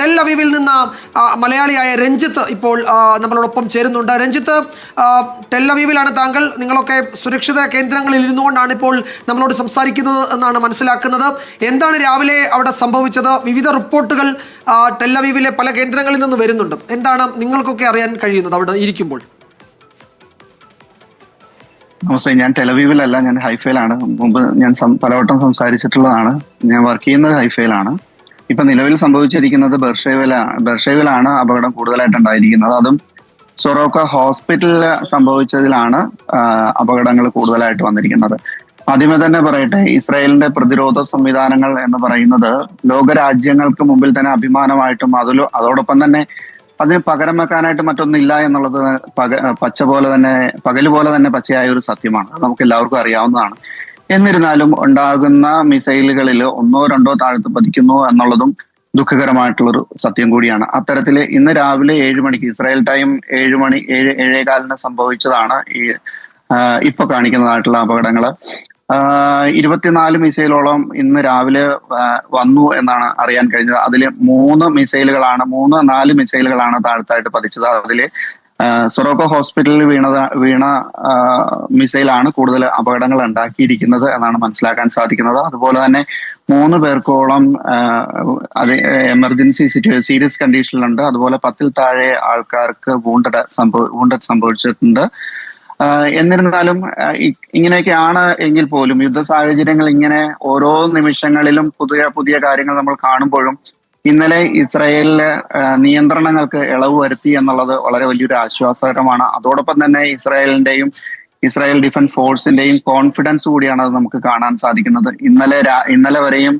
Tell അവീവിൽ നിന്ന് മലയാളിയായ രഞ്ജിത്ത് ഇപ്പോൾ നമ്മളോടൊപ്പം ചേരുന്നുണ്ട്. രഞ്ജിത്ത് ടെൽ അവീവിലാണ് താങ്കൾ. നിങ്ങളൊക്കെ സുരക്ഷിത കേന്ദ്രങ്ങളിൽ ഇരുന്നുകൊണ്ടാണ് ഇപ്പോൾ നമ്മളോട് സംസാരിക്കുന്നത് എന്നാണ് മനസ്സിലാക്കുന്നത്. എന്താണ് രാവിലെ അവിടെ സംഭവിച്ചത്? വിവിധ റിപ്പോർട്ടുകൾ ടെൽ അവീവിലെ പല കേന്ദ്രങ്ങളിൽ നിന്ന് വരുന്നുണ്ട്. എന്താണ് നിങ്ങൾക്കൊക്കെ അറിയാൻ കഴിയുന്നത് അവിടെ ഇരിക്കുമ്പോൾ? നമസ്തേ ഞാൻ ടെലവീവിലല്ല ഞാൻ ഹൈഫയിലാണ്. മുമ്പ് ഞാൻ പലവട്ടം സംസാരിച്ചിട്ടുള്ളതാണ്. ഞാൻ വർക്ക് ചെയ്യുന്നത് ഹൈഫയിലാണ്. ഇപ്പൊ നിലവിൽ സംഭവിച്ചിരിക്കുന്നത് ബെർഷേവില ബെർഷേവിലാണ് അപകടം കൂടുതലായിട്ട് ഉണ്ടായിരിക്കുന്നത് അതും സൊറോക്ക ഹോസ്പിറ്റലിൽ സംഭവിച്ചതിലാണ് അപകടങ്ങൾ കൂടുതലായിട്ട് വന്നിരിക്കുന്നത്. ആദ്യമേ തന്നെ പറയട്ടെ ഇസ്രായേലിന്റെ പ്രതിരോധ സംവിധാനങ്ങൾ എന്ന് പറയുന്നത് ലോകരാജ്യങ്ങൾക്ക് മുമ്പിൽ തന്നെ അഭിമാനമായിട്ടും അതിലോ അതോടൊപ്പം തന്നെ അതിന് പകരം വെക്കാനായിട്ട് മറ്റൊന്നില്ല എന്നുള്ളത് പക പച്ച പോലെ തന്നെ പകൽ പോലെ തന്നെ പച്ചയായ ഒരു സത്യമാണ് നമുക്ക് എല്ലാവർക്കും അറിയാവുന്നതാണ്. എന്നിരുന്നാലും ഉണ്ടാകുന്ന മിസൈലുകളിൽ ഒന്നോ രണ്ടോ താഴ്ത്ത് പതിക്കുന്നു എന്നുള്ളതും ദുഃഖകരമായിട്ടുള്ളൊരു സത്യം കൂടിയാണ്. അത്തരത്തിൽ ഇന്ന് രാവിലെ ഏഴ് മണിക്ക് ഇസ്രായേൽ ടൈം ഏഴ് മണി ഏഴ് ഏഴേകാലിന് സംഭവിച്ചതാണ് ഈ ഇപ്പൊ കാണിക്കുന്നതായിട്ടുള്ള അപകടങ്ങൾ. ആ, ഇരുപത്തിനാല് മിസൈലോളം ഇന്ന് രാവിലെ വന്നു എന്നാണ് അറിയാൻ കഴിഞ്ഞത്. അതിൽ മൂന്ന് മിസൈലുകളാണ് മൂന്ന് നാല് മിസൈലുകളാണ് താഴത്തായിട്ട് പതിച്ചത്. അതിൽ സൊറോക്കോ ഹോസ്പിറ്റലിൽ വീണ വീണ മിസൈലാണ് കൂടുതൽ അപകടങ്ങൾ ഉണ്ടാക്കിയിരിക്കുന്നത് എന്നാണ് മനസ്സിലാക്കാൻ സാധിക്കുന്നത്. അതുപോലെ തന്നെ മൂന്ന് പേർക്കോളം അത് എമർജൻസി സിറ്റുവേഷൻ സീരിയസ് കണ്ടീഷനിലുണ്ട്. അതുപോലെ പത്തിൽ താഴെ ആൾക്കാർക്ക് വൂണ്ടഡ് സംഭവ വൂണ്ടഡ് സംഭവിച്ചിട്ടുണ്ട്. എന്നിരുന്നാലും ഇങ്ങനെയൊക്കെയാണ് എങ്കിൽ പോലും യുദ്ധ സാഹചര്യങ്ങൾ ഇങ്ങനെ ഓരോ നിമിഷങ്ങളിലും പുതിയ പുതിയ കാര്യങ്ങൾ നമ്മൾ കാണുമ്പോഴും ഇന്നലെ ഇസ്രായേലിലെ നിയന്ത്രണങ്ങൾക്ക് ഇളവ് വരുത്തി എന്നുള്ളത് വളരെ വലിയൊരു ആശ്വാസകരമാണ്. അതോടൊപ്പം തന്നെ ഇസ്രായേലിന്റെയും ഇസ്രായേൽ ഡിഫൻസ് ഫോഴ്സിന്റെയും കോൺഫിഡൻസ് കൂടിയാണ് അത് നമുക്ക് കാണാൻ സാധിക്കുന്നത്. ഇന്നലെ ഇന്നലെ വരെയും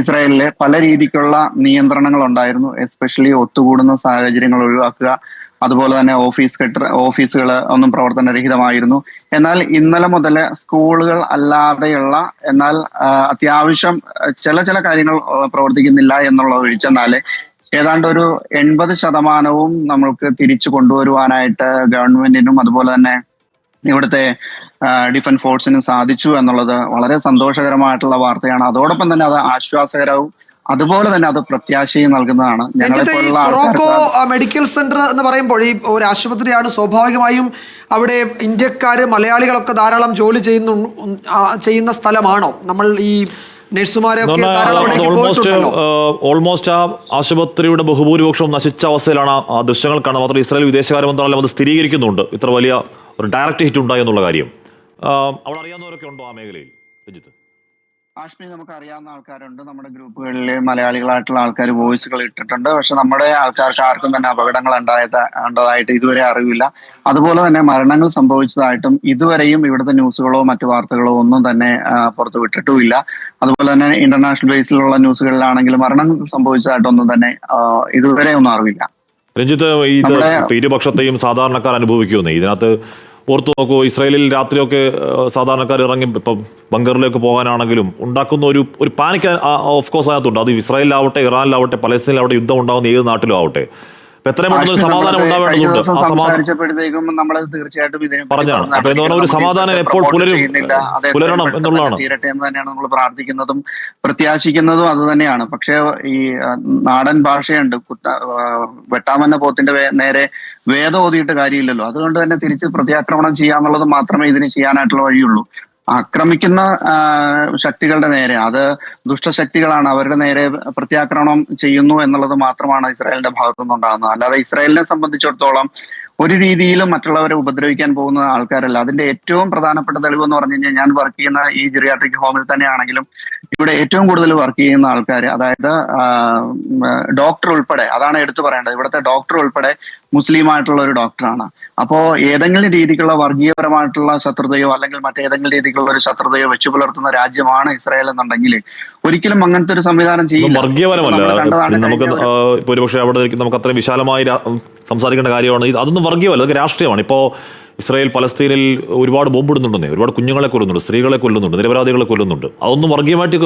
ഇസ്രായേലിലെ പല രീതിക്കുള്ള നിയന്ത്രണങ്ങൾ ഉണ്ടായിരുന്നു എസ്പെഷ്യലി ഒത്തുകൂടുന്ന സാഹചര്യങ്ങൾ ഒഴിവാക്കുക അതുപോലെ തന്നെ ഓഫീസ് കെട്ടിട ഓഫീസുകൾ ഒന്നും പ്രവർത്തനരഹിതമായിരുന്നു. എന്നാൽ ഇന്നലെ മുതൽ സ്കൂളുകൾ അല്ലാതെയുള്ള എന്നാൽ അത്യാവശ്യം ചില ചില കാര്യങ്ങൾ പ്രവർത്തിക്കുന്നില്ല എന്നുള്ള ഒഴിച്ചെന്നാൽ ഏതാണ്ട് ഒരു എൺപത് ശതമാനവും നമ്മൾക്ക് തിരിച്ചു കൊണ്ടുവരുവാനായിട്ട് ഗവൺമെന്റിനും അതുപോലെ തന്നെ ഇവിടുത്തെ ഡിഫൻസ് ഫോഴ്സിനും സാധിച്ചു എന്നുള്ളത് വളരെ സന്തോഷകരമായിട്ടുള്ള വാർത്തയാണ്. അതോടൊപ്പം തന്നെ അത് ആശ്വാസകരവും അതുപോലെ തന്നെ അത് പ്രത്യാശയും നൽകുന്നതാണ്. സൊറോക്കോ മെഡിക്കൽ സെന്റർ എന്ന് പറയുമ്പോൾ ഈ ഒരു ആശുപത്രിയാണ് സ്വാഭാവികമായും അവിടെ ഇന്ത്യക്കാര് മലയാളികളൊക്കെ ധാരാളം ജോലി ചെയ്യുന്നു ചെയ്യുന്ന സ്ഥലമാണോ? നമ്മൾ ഈ ഓൾമോസ്റ്റ് ഓൾമോസ്റ്റ് ആ ആശുപത്രിയുടെ ബഹുഭൂരിപക്ഷവും നശിച്ച അവസ്ഥയിലാണ് ആ- ദൃശ്യങ്ങൾ കാണുന്നത് മാത്രം ഇസ്രായേൽ വിദേശകാര്യ മന്ത്രാലയം അത് സ്ഥിരീകരിക്കുന്നുണ്ട്. ഇത്ര വലിയ ഒരു ഡയറക്റ്റ് ഹിറ്റ് ഉണ്ടായി എന്നുള്ള കാര്യം. ആ, അവിടെ അറിയാവുന്നവരൊക്കെ ഉണ്ടോ ആ മേഖലയിൽ? രഞ്ജിത്ത്. ആഷ്മി നമുക്ക് അറിയാവുന്ന ആൾക്കാരുണ്ട്. നമ്മുടെ ഗ്രൂപ്പുകളിൽ മലയാളികളായിട്ടുള്ള ആൾക്കാർ വോയിസുകൾ ഇട്ടിട്ടുണ്ട്. പക്ഷെ നമ്മുടെ ആൾക്കാർക്ക് ആർക്കും തന്നെ അപകടങ്ങൾ ഉണ്ടായതായിട്ട് ഇതുവരെ അറിവില്ല. അതുപോലെ തന്നെ മരണങ്ങൾ സംഭവിച്ചതായിട്ടും ഇതുവരെയും ഇവിടുത്തെ ന്യൂസുകളോ മറ്റു വാർത്തകളോ ഒന്നും തന്നെ പുറത്തു വിട്ടിട്ടുമില്ല അതുപോലെ തന്നെ ഇന്റർനാഷണൽ ബേസിലുള്ള ന്യൂസുകളിലാണെങ്കിൽ മരണം സംഭവിച്ചതായിട്ടൊന്നും തന്നെ ഇതുവരെ ഒന്നും അറിവില്ല. രഞ്ജിത്ത് ഈ ഇരുപക്ഷത്തെയും സാധാരണക്കാർ അനുഭവിക്കുന്നു ഇതിനകത്ത് ഓർത്തു നോക്കൂ ഇസ്രായേലിൽ രാത്രിയൊക്കെ സാധാരണക്കാർ ഇറങ്ങി ഇപ്പം ബങ്കറിലേക്ക് പോകാനാണെങ്കിലും ഉണ്ടാക്കുന്ന ഒരു ഒരു പാനിക് ഓഫ് കോഴ്സ് അതിനകത്തുണ്ട്. അത് ഇസ്രായേലിലാവട്ടെ ഇറാനിലാവട്ടെ പലസ്തീനിലാവട്ടെ യുദ്ധം ഉണ്ടാകുന്ന ഏത് നാട്ടിലും ആവട്ടെ. അപ്പൊ എത്രയും പെട്ടെന്ന് ഒരു സമാധാനം ഉണ്ടാവേണ്ടതുണ്ട്. നമ്മൾ തീർച്ചയായിട്ടും ഇതിനെ പറഞ്ഞതാണ്. അപ്പൊ എന്ന് ഒരു സമാധാനം എപ്പോൾ പുലരും, പുലരണം എന്നുള്ളതാണ്. തീരട്ടെ എന്ന് തന്നെയാണ് നമ്മൾ പ്രാർത്ഥിക്കുന്നതും പ്രത്യാശിക്കുന്നതും അത് തന്നെയാണ്. പക്ഷെ ഈ നാടൻ ഭാഷയുണ്ട്. വെട്ടാമന്ന പോത്തിന്റെ നേരെ വേദം ഓതിയിട്ട് കാര്യമില്ലല്ലോ. അതുകൊണ്ട് തന്നെ തിരിച്ച് പ്രത്യാക്രമണം ചെയ്യാന്നുള്ളത് മാത്രമേ ഇതിന് ചെയ്യാനായിട്ടുള്ള വഴിയുള്ളൂ. ആക്രമിക്കുന്ന ശക്തികളുടെ നേരെ അത് ദുഷ്ടശക്തികളാണ് അവരുടെ നേരെ പ്രത്യാക്രമണം ചെയ്യുന്നു എന്നുള്ളത് മാത്രമാണ് ഇസ്രായേലിന്റെ ഭാഗത്തുനിന്ന് ഉണ്ടാകുന്നത് അല്ലാതെ ഇസ്രായേലിനെ സംബന്ധിച്ചിടത്തോളം ഒരു രീതിയിലും മറ്റുള്ളവരെ ഉപദ്രവിക്കാൻ പോകുന്ന ആൾക്കാരല്ല. അതിന്റെ ഏറ്റവും പ്രധാനപ്പെട്ട തെളിവ് എന്ന് പറഞ്ഞു കഴിഞ്ഞാൽ ഞാൻ വർക്ക് ചെയ്യുന്ന ഈ ജിറിയാട്രിക് ഹോമിൽ തന്നെയാണെങ്കിലും ഇവിടെ ഏറ്റവും കൂടുതൽ വർക്ക് ചെയ്യുന്ന ആൾക്കാർ അതായത് ഡോക്ടർ ഉൾപ്പെടെ അതാണ് എടുത്തു പറയേണ്ടത്. ഇവിടുത്തെ ഡോക്ടർ ഉൾപ്പെടെ മുസ്ലിം ആയിട്ടുള്ള ഒരു ഡോക്ടറാണ്. അപ്പോ ഏതെങ്കിലും രീതിക്കുള്ള വർഗീയപരമായിട്ടുള്ള ശത്രുതയോ അല്ലെങ്കിൽ മറ്റേതെങ്കിലും രീതിക്കുള്ള ഒരു ശത്രുതയോ വെച്ചു പുലർത്തുന്ന രാജ്യമാണ് ഇസ്രായേൽ എന്നുണ്ടെങ്കിൽ ഒരിക്കലും അങ്ങനത്തെ ഒരു സംവിധാനം ചെയ്യും വർഗീയപരമല്ല. നമുക്ക് ഒരുപക്ഷെ അവിടെ നമുക്ക് അത്രയും വിശാലമായി സംസാരിക്കേണ്ട കാര്യമാണ്. അതൊന്നും വർഗീയമല്ല അതൊക്കെ രാഷ്ട്രീയമാണ്. ഇപ്പോ ഇസ്രായേൽ പലസ്തീനിൽ ഒരുപാട് ബോംബിടുന്നുണ്ടെന്നേ ഒരുപാട് കുഞ്ഞുങ്ങളെ കൊല്ലുന്നുണ്ട് സ്ത്രീകളെ കൊല്ലുന്നുണ്ട് നിരപരാധികളെ കൊല്ലുന്നുണ്ട്. അതൊന്നും വർഗീയമായിട്ട്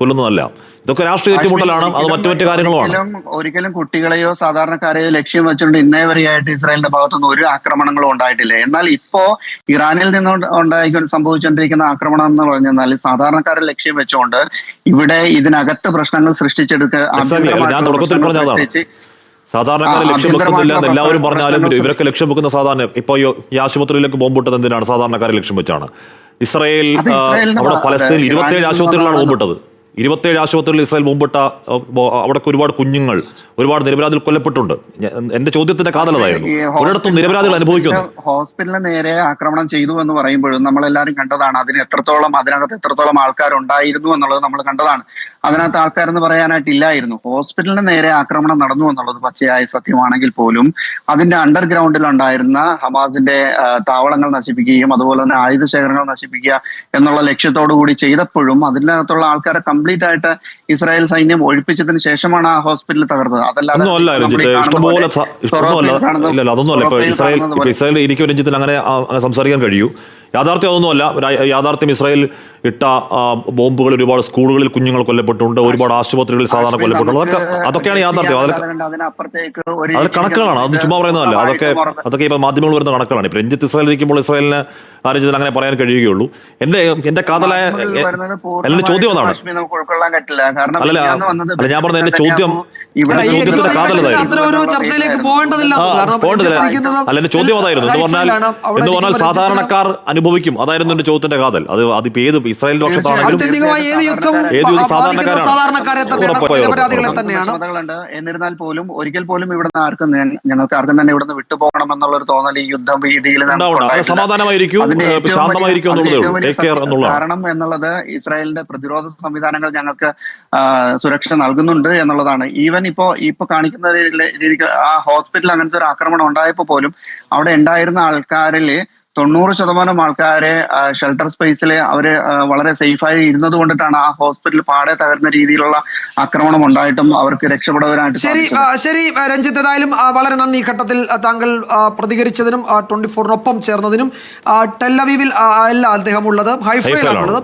കൊല്ലുന്നതല്ല. ഇതൊക്കെ രാഷ്ട്രീയ ഏറ്റുമുട്ടലാണ് അത് മറ്റു മറ്റു കാര്യങ്ങളുമാണ്. ഒരിക്കലും കുട്ടികളെയോ സാധാരണക്കാരെയോ ലക്ഷ്യം വെച്ചുകൊണ്ട് ഇന്നേ വരെയായിട്ട് ഇസ്രായേലിന്റെ ഭാഗത്തുനിന്ന് ഒരു ആക്രമണങ്ങളും ഉണ്ടായിട്ടില്ല. എന്നാൽ ഇപ്പോ ഇറാനിൽ നിന്ന് ഉണ്ടായി സംഭവിച്ചുകൊണ്ടിരിക്കുന്ന ആക്രമണം എന്ന് പറഞ്ഞാൽ സാധാരണക്കാരെ ലക്ഷ്യം വെച്ചുകൊണ്ട് ഇവിടെ ഇതിനകത്ത് പ്രശ്നങ്ങൾ സൃഷ്ടിച്ചെടുക്കുക സാധാരണക്കാരെ ലക്ഷ്യം വെക്കുന്നില്ല എന്ന് എല്ലാവരും പറഞ്ഞാലും ഇവരൊക്കെ ലക്ഷ്യം വെക്കുന്ന സാധാരണ ഇപ്പൊ ഈ ആശുപത്രിയിലേക്ക് ബോംബിട്ടത് എന്തിനാണ്? സാധാരണക്കാരെ ലക്ഷ്യം വെച്ചാണ്. ഇസ്രായേൽ അവിടെ പലസ്തീനിൽ അതെ, ആശുപത്രികളാണ് ബോംബിട്ടത് ഇരുപത്തേഴ് ആശുപത്രികളിൽ ഇസ്രായേൽ മുമ്പിട്ട അവിടെ ഒരുപാട് കുഞ്ഞുങ്ങൾ ഒരുപാട് നിരപരാധികൾ കൊല്ലപ്പെട്ടുണ്ട് എന്റെ ചോദ്യത്തിന്റെ കാതലതായിരുന്നു ഒരിടത്തും നിരപരാധികൾ അനുഭവിക്കുന്നു. ഹോസ്പിറ്റലിന് നേരെ ആക്രമണം ചെയ്തു എന്ന് പറയുമ്പോഴും നമ്മളെല്ലാവരും കണ്ടതാണ്. അതിന് എത്രത്തോളം അതിനകത്ത് എത്രത്തോളം ആൾക്കാരുണ്ടായിരുന്നു എന്നുള്ളത് നമ്മൾ കണ്ടതാണ്. അതിനകത്ത് ആൾക്കാരെന്ന് പറയാനായിട്ട് ഇല്ലായിരുന്നു ഹോസ്പിറ്റലിന് നേരെ ആക്രമണം നടന്നു എന്നുള്ളത് പച്ചയായ സത്യമാണെങ്കിൽ പോലും അതിന്റെ അണ്ടർഗ്രൗണ്ടിൽ ഉണ്ടായിരുന്ന ഹമാസിന്റെ താവളങ്ങൾ നശിപ്പിക്കുകയും അതുപോലെ തന്നെ ആയുധ ശേഖരങ്ങൾ നശിപ്പിക്കുക എന്നുള്ള ലക്ഷ്യത്തോടു കൂടി ചെയ്തപ്പോഴും അതിനകത്തുള്ള ആൾക്കാരെ കംപ്ലീറ്റ് ആയിട്ട് ഇസ്രായേൽ സൈന്യം ഒഴിപ്പിച്ചതിന് ശേഷമാണ് ആ ഹോസ്പിറ്റൽ തകർത്തത്. അതല്ലാതെ ഇസ്രായേൽ ഇരിക്കും രഞ്ജിത്തിന് അങ്ങനെ സംസാരിക്കാൻ കഴിയൂ. യാഥാർത്ഥ്യം അതൊന്നുമല്ല. യാഥാർത്ഥ്യം ഇസ്രായേൽ ഇട്ട ബോംബുകൾ ഒരുപാട് സ്കൂളുകളിൽ കുഞ്ഞുങ്ങൾ കൊല്ലപ്പെട്ടിട്ടുണ്ട്. ഒരുപാട് ആശുപത്രികളിൽ സാധാരണ കൊല്ലപ്പെട്ടുണ്ട് അതൊക്കെ അതൊക്കെയാണ് യാഥാർത്ഥ്യം. അതിൽ കണക്കുകളാണ്. അത് ചുമ്മാ പറയുന്നതല്ല. അതൊക്കെ അതൊക്കെ ഇപ്പൊ മാധ്യമങ്ങൾ വരുന്ന കണക്കുകളാണ്. ഇപ്പൊ രഞ്ജിത്ത് ഇസ്രായേൽ ഇരിക്കുമ്പോൾ ഇസ്രായേലിന് ആരും അങ്ങനെ പറയാൻ കഴിയുകയുള്ളൂ. എന്റെ എന്റെ കാതലായ എന്റെ ചോദ്യം അതാണ്. അല്ല, ഞാൻ പറഞ്ഞ എന്റെ ചോദ്യം- അല്ല, ചോദ്യം അതായിരുന്നു. എന്ന് പറഞ്ഞാൽ എന്ന് പറഞ്ഞാൽ സാധാരണക്കാർ അനുഭവിക്കും. അതായിരുന്നു എന്റെ ചോദ്യത്തിന്റെ കാതൽ. അത് അതിപ്പോ ഏത് ഇസ്രായേൽ പക്ഷത്താണെങ്കിലും എന്നിരുന്നാൽ പോലും ഒരിക്കൽ പോലും ഇവിടുന്ന് ആർക്കും ഞങ്ങൾക്ക് ആർക്കും തന്നെ ഇവിടുന്ന് വിട്ടുപോകണം എന്നുള്ള ഒരു തോന്നൽ ഈ യുദ്ധം രീതിയിൽ. സമാധാനമായിരിക്കും, ശാന്തമായിരിക്കും എന്നുള്ളതാണ്. കാരണം എന്നുള്ളത് ഇസ്രായേലിന്റെ പ്രതിരോധ സംവിധാനങ്ങൾ ഞങ്ങൾക്ക് സുരക്ഷ നൽകുന്നുണ്ട് എന്നുള്ളതാണ്. ഈവൻ ഇപ്പോ ഇപ്പൊ കാണിക്കുന്ന രീതിക്ക് ആ ഹോസ്പിറ്റലിൽ അങ്ങനത്തെ ഒരു ആക്രമണം ഉണ്ടായപ്പോ പോലും അവിടെ ഉണ്ടായിരുന്ന ആൾക്കാരിൽ തൊണ്ണൂറ് ശതമാനം ആൾക്കാരെ ഷെൽട്ടർ സ്പേസിൽ അവർ വളരെ സേഫായി ഇരുന്നത് കൊണ്ടിട്ടാണ് ആ ഹോസ്പിറ്റൽ പാടെ തകർന്ന രീതിയിലുള്ള ആക്രമണം ഉണ്ടായിട്ടും അവർക്ക് രക്ഷപ്പെടുവാനായിട്ട് ശരി ശരി രഞ്ജിത്ത്. ഏതായാലും വളരെ നന്ദി. ഈ ഘട്ടത്തിൽ താങ്കൾ പ്രതികരിച്ചതിനും ട്വന്റി ഫോറിനൊപ്പം ചേർന്നതിനും ടെല്ലവീവിൽ അല്ല അദ്ദേഹം ഉള്ളത്. ഹൈഫയിലാണ്. ഉള്ളത്.